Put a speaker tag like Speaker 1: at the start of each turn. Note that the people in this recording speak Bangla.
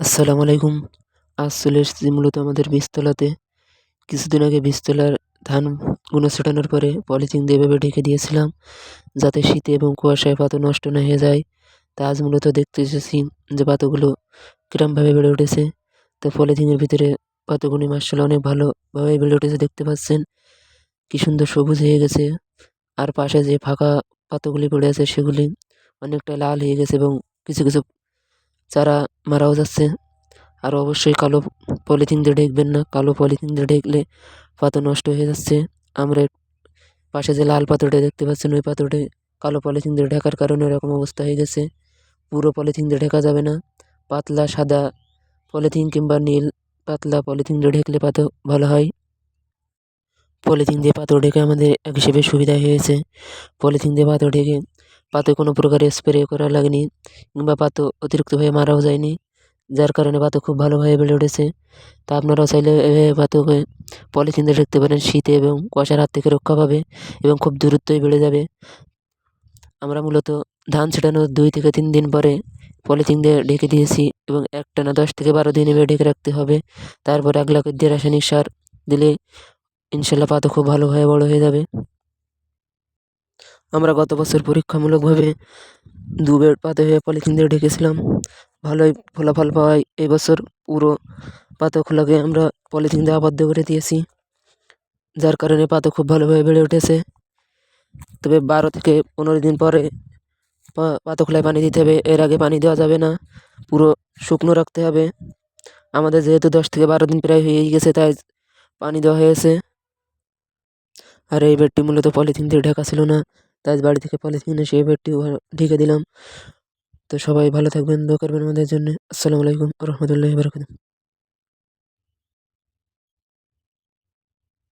Speaker 1: আসসালামু আলাইকুম। আজ চলে এসেছি মূলত আমাদের বীজতলাতে। কিছুদিন আগে বীজতলার ধান গুঁড়ো ছোটানোর পরে পলিথিন দিয়ে এভাবে ঢেকে দিয়েছিলাম, যাতে শীতে এবং কুয়াশায় পাতা নষ্ট না হয়ে যায়। তা আজ মূলত দেখতে এসেছি যে পাতাগুলো কিরমভাবে বেড়ে উঠেছে। তো পলিথিনের ভিতরে পাতাগুলি মার্শাল অনেক ভালোভাবে বেড়ে উঠেছে, দেখতে পাচ্ছেন। কি সুন্দর সবুজ হয়ে গেছে। আর পাশে যে ফাঁকা পাতাগুলি পড়ে আছে সেগুলি অনেকটা লাল হয়ে গেছে এবং কিছু কিছু চারা মারাও যাচ্ছে, আর অবশ্যই কালো পলিথিন দিয়ে ঢেকবেন না। কালো পলিথিন দিয়ে ঢেকলে পাতা নষ্ট হয়ে যাচ্ছে। আমরা পাশে যে লাল পাথরটা দেখতে পাচ্ছেন, ওই পাথরটি কালো পলিথিন দিয়ে ঢাকার কারণে এরকম অবস্থা হয়ে গেছে। পুরো পলিথিন দিয়ে ঢেকা যাবে না। পাতলা সাদা পলিথিন কিংবা নীল পাতলা পলিথিন দিয়ে ঢেকলে পাতা ভালো হয়। পলিথিন দিয়ে পাথর ঢেকে আমাদের এক হিসেবে সুবিধা হয়েছে। পলিথিন দিয়ে পাথর ঢেকে পাতে কোনো প্রকার স্প্রে করা লাগেনি কিংবা পাতা অতিরিক্তভাবে মারাও যায়নি, যার কারণে পাতা খুব ভালোভাবে বেড়ে উঠেছে। তা আপনারাও চাইলে এভাবে পাতাকে পলিথিন দিয়ে ঢাকতে পারেন শীতে এবং কুয়াশার হাত থেকে রক্ষা পাবে এবং খুব দূরত্বই বেড়ে যাবে। আমরা মূলত ধান ছেটানোর দুই থেকে তিন দিন পরে পলিথিন দিয়ে ঢেকে দিয়েছি এবং একটানা দশ থেকে বারো দিন এভাবে ঢেকে রাখতে হবে। তারপর এক লাখ দিয়ে রাসায়নিক সার দিলে ইনশাল্লাহ পাতা খুব ভালোভাবে বড় হয়ে যাবে। আমরা গত বছর পরীক্ষামূলকভাবে দু বেড পাতা হয়ে পলিথিন দিয়ে ঢেকেছিলাম। ভালোই ফলাফল পাওয়ায় এই বছর পুরো খোলাকে আমরা পলিথিন দিয়ে আবদ্ধ করে দিয়েছি, যার কারণে পাতা খুব ভালোভাবে বেড়ে উঠেছে। তবে বারো থেকে পনেরো দিন পরে পাতা খোলায় পানি দিতে হবে, এর আগে পানি দেওয়া যাবে না, পুরো শুকনো রাখতে হবে। আমাদের যেহেতু দশ থেকে বারো দিন প্রায় হয়েই গেছে, তাই পানি দেওয়া হয়েছে। আর এই বেডটি মূলত পলিথিন দিয়ে ঢাকা ছিল না তাই বাড়ি থেকে পলিথিন এসে সেই বেডটি ঢেকে দিলাম। তো সবাই ভালো থাকবেন, দোয়া করবেন আমাদের জন্য। আসসালামু আলাইকুম রহমতুল্লাহ বারকাতুহু।